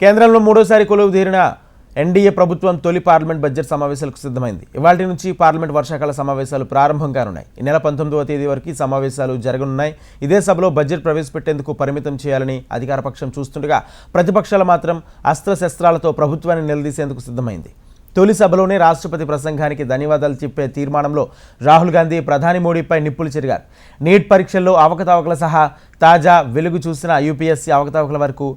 కేంద్రంలో మూడోసారి కొలువు తీరిన ఎన్డీఏ ప్రభుత్వం తొలి పార్లమెంట్ బడ్జెట్ సమావేశాలకు సిద్ధమైంది. ఇవాటి నుంచి పార్లమెంట్ వర్షాకాల సమావేశాలు ప్రారంభం కానున్నాయి. ఈ నెల పంతొమ్మిదవ తేదీ వరకు సమావేశాలు జరగనున్నాయి. ఇదే సభలో బడ్జెట్ ప్రవేశపెట్టేందుకు పరిమితం చేయాలని అధికార పక్షం చూస్తుండగా ప్రతిపక్షాలు మాత్రం అస్త్రశస్త్రాలతో ప్రభుత్వాన్ని నిలదీసేందుకు సిద్ధమైంది. తొలి సభలోనే రాష్ట్రపతి ప్రసంగానికి ధన్యవాదాలు చెప్పే తీర్మానంలో రాహుల్ గాంధీ ప్రధాని మోడీపై నిప్పులు చెరిగారు. నీట్ పరీక్షల్లో అవకతవకల సహా తాజా వెలుగు చూసిన యూపీఎస్సీ అవకతవకల వరకు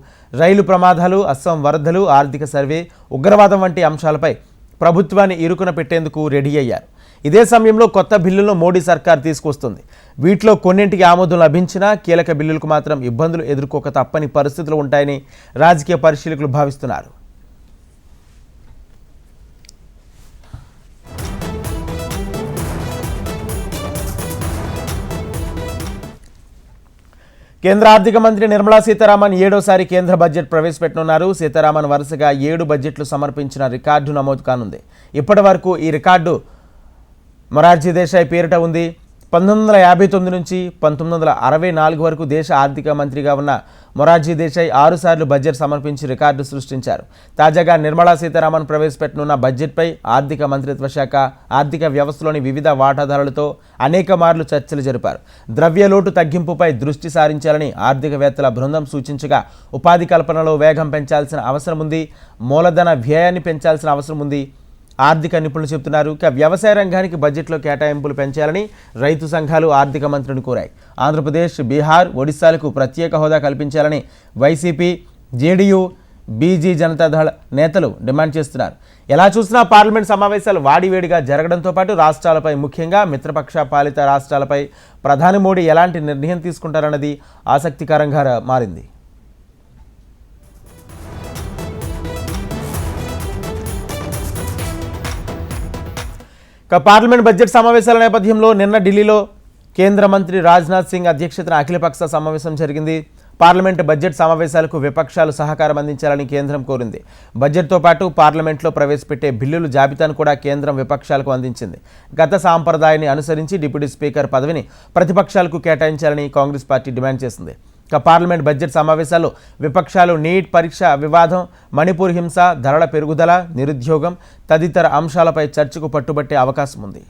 రైలు ప్రమాదాలు అస్సాం వరదలు ఆర్థిక సర్వే ఉగ్రవాదం వంటి అంశాలపై ప్రభుత్వాన్ని ఇరుకున పెట్టేందుకు రెడీ అయ్యారు. ఇదే సమయంలో కొత్త బిల్లులను మోడీ సర్కార్ తీసుకొస్తుంది. వీటిలో కొన్నింటికి ఆమోదం లభించినా కీలక బిల్లులకు మాత్రం ఇబ్బందులు ఎదుర్కోక తప్పని పరిస్థితులు ఉంటాయని రాజకీయ పరిశీలకులు భావిస్తున్నారు. కేంద్ర ఆర్థిక మంత్రి నిర్మలా సీతారామన్ ఏడోసారి కేంద్ర బడ్జెట్ ప్రవేశపెట్టనున్నారు. సీతారామన్ వరుసగా ఏడు బడ్జెట్లు సమర్పించిన రికార్డు నమోదు కానుంది. ఇప్పటి వరకు ఈ రికార్డు మొరార్జీ దేశాయ్ పేరిట ఉంది. పంతొమ్మిది వందల యాభై తొమ్మిది నుంచి పంతొమ్మిది వందల అరవై నాలుగు వరకు దేశ ఆర్థిక మంత్రిగా ఉన్న మొరార్జీ దేశాయ్ ఆరుసార్లు బడ్జెట్ సమర్పించి రికార్డు సృష్టించారు. తాజాగా నిర్మలా సీతారామన్ ప్రవేశపెట్టనున్న బడ్జెట్పై ఆర్థిక మంత్రిత్వ శాఖ ఆర్థిక వ్యవస్థలోని వివిధ వాటాదారులతో అనేక మార్లు చర్చలు జరిపారు. ద్రవ్యలోటు తగ్గింపుపై దృష్టి సారించాలని ఆర్థికవేత్తల బృందం సూచించగా ఉపాధి కల్పనలో వేగం పెంచాల్సిన అవసరం ఉంది మూలధన వ్యయాన్ని పెంచాల్సిన అవసరం ఉంది ఆర్థిక నిపుణులు చెబుతున్నారు. ఇక వ్యవసాయ రంగానికి బడ్జెట్లో కేటాయింపులు పెంచాలని రైతు సంఘాలు ఆర్థిక మంత్రిని కోరాయి. ఆంధ్రప్రదేశ్ బీహార్ ఒడిశాలకు ప్రత్యేక హోదా కల్పించాలని వైసీపీ జేడీయూ బీజీ జనతాదళ నేతలు డిమాండ్ చేస్తున్నారు. ఎలా చూసినా పార్లమెంట్ సమావేశాలు వాడివేడిగా జరగడంతో పాటు రాష్ట్రాలపై ముఖ్యంగా మిత్రపక్ష పాలిత రాష్ట్రాలపై ప్రధాని మోడీ ఎలాంటి నిర్ణయం తీసుకుంటారన్నది ఆసక్తికరంగా మారింది. ఇక పార్లమెంట్ బడ్జెట్ సమావేశాల నేపథ్యంలో నిన్న ఢిల్లీలో కేంద్ర మంత్రి రాజ్నాథ్ సింగ్ అధ్యక్షతన అఖిలపక్ష సమావేశం జరిగింది. పార్లమెంట్ బడ్జెట్ సమావేశాలకు విపక్షాలు సహకారం అందించాలని కేంద్రం కోరింది. బడ్జెట్తో పాటు పార్లమెంట్లో ప్రవేశపెట్టే బిల్లుల జాబితాను కూడా కేంద్రం విపక్షాలకు అందించింది. గత సాంప్రదాయాన్ని అనుసరించి డిప్యూటీ స్పీకర్ పదవిని ప్రతిపక్షాలకు కేటాయించాలని కాంగ్రెస్ పార్టీ డిమాండ్ చేసింది. ఇక పార్లమెంట్ బడ్జెట్ సమావేశాల్లో విపక్షాలు నీట్ పరీక్ష వివాదం మణిపూర్ హింస ధరల పెరుగుదల నిరుద్యోగం తదితర అంశాలపై చర్చకు పట్టుబట్టే అవకాశం ఉంది